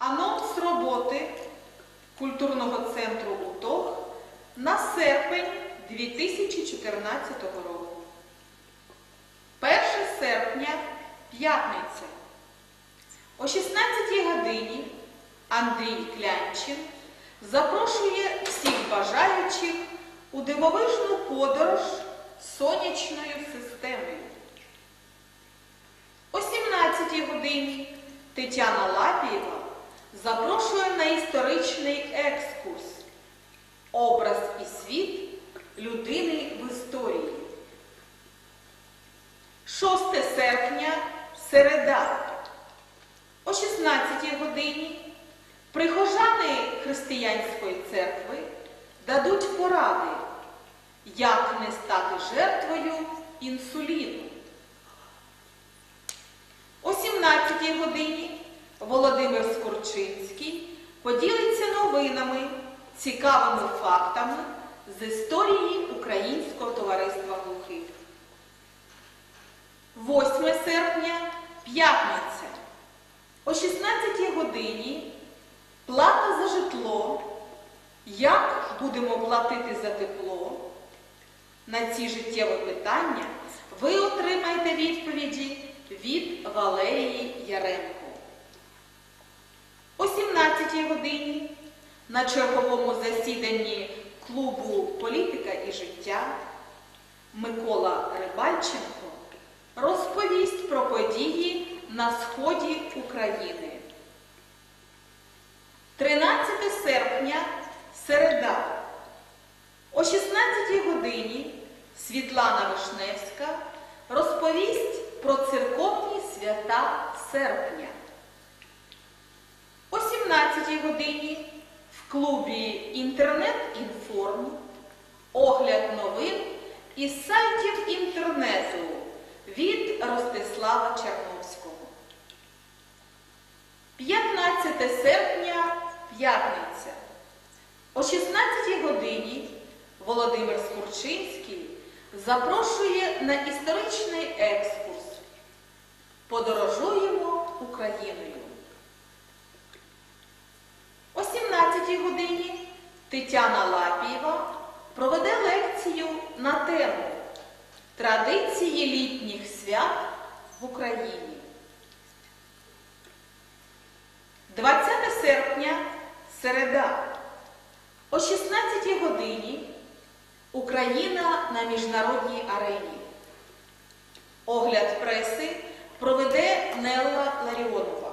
Анонс роботи культурного центру УТОГ на серпень 2014 року. 1 серпня п'ятниця. О 16 годині Андрій Клянчин запрошує всіх бажаючих у дивовижну подорож сонячною системою. О 17 годині Тетяна Лапієва запрошує на історичний екскурс Образ і світ людини в історії. 6 серпня середа. О 16 годині прихожани християнської церкви дадуть поради, як не стати жертвою інсуліну. О 17 годині Володимир Скорчинський поділиться новинами, цікавими фактами з історії Українського товариства глухих. 8 серпня п'ятниця. О 16 годині плата за житло. Як будемо платити за тепло? На ці життєві питання ви отримаєте відповіді від Валерії Яремко. О 17 годині на черговому засіданні клубу Політика і життя Микола Рибальченко розповість про події на сході України. 13 серпня середа. О 16 годині Світлана Вишневська розповість про церковні свята серпня. О 17 годині в клубі Інтернет-Інформ огляд новин із сайтів інтернету від Ростислава Черновського. 15 серпня п'ятниця. О 16 годині Володимир Скурчинський запрошує на історичний екскурс. Подорожуємо Україною. О 17 годині Тетяна Лапієва проведе лекцію на тему Традиції літніх свят в Україні. 20 серпня середа. О 16 годині Україна на міжнародній арені. Огляд преси проведе Нелла Ларіонова.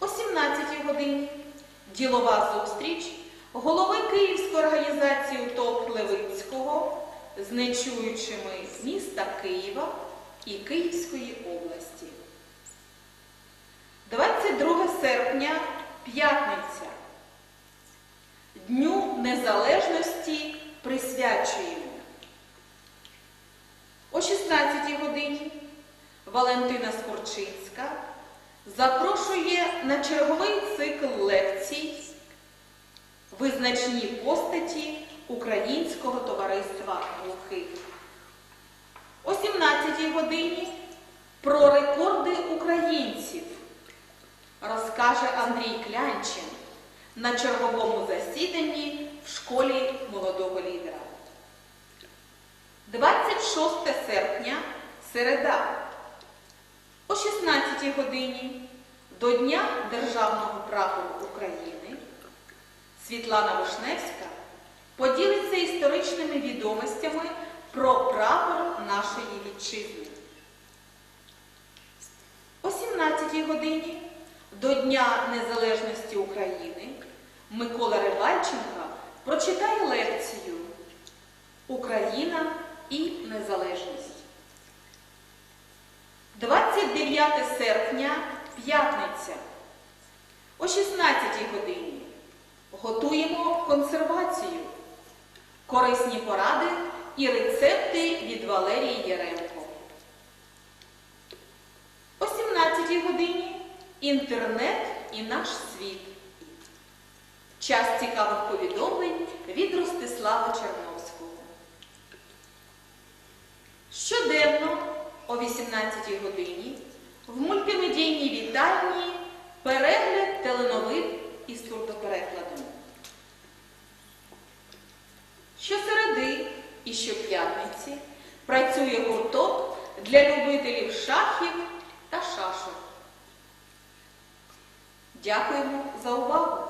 О 17 годині ділова зустріч голови Київської організації ТОП Левицького з нечуючими міста Києва і Київської області. 22 серпня п'ятниця. Дню Незалежності присвячуємо. О 16 годині Валентина Скорчинська запрошує на черговий цикл лекцій Визначні постаті Українського товариства глухих. О 17-й годині про рекорди українців розкаже Андрій Клянчин на черговому засіданні в школі молодого лідера. 26 серпня середа. О 16 годині до Дня Державного прапору України Світлана Вишневська поділиться історичними відомостями про прапор нашої вітчизни. О 17 годині до Дня Незалежності України Микола Рибальченко прочитає лекцію Україна і незалежність. 29 серпня п'ятниця. О 16 годині готуємо консервацію, корисні поради і рецепти від Валерії Яремко. О 17 годині інтернет і наш світ. Час цікавих повідомлень від Ростислава Черновського. О 18 годині в мультимедійній вітальні Перегляд теленовин із сурдоперекладом. Щосереди і щоп'ятниці працює гурток для любителів шахів та шашок. Дякуємо за увагу!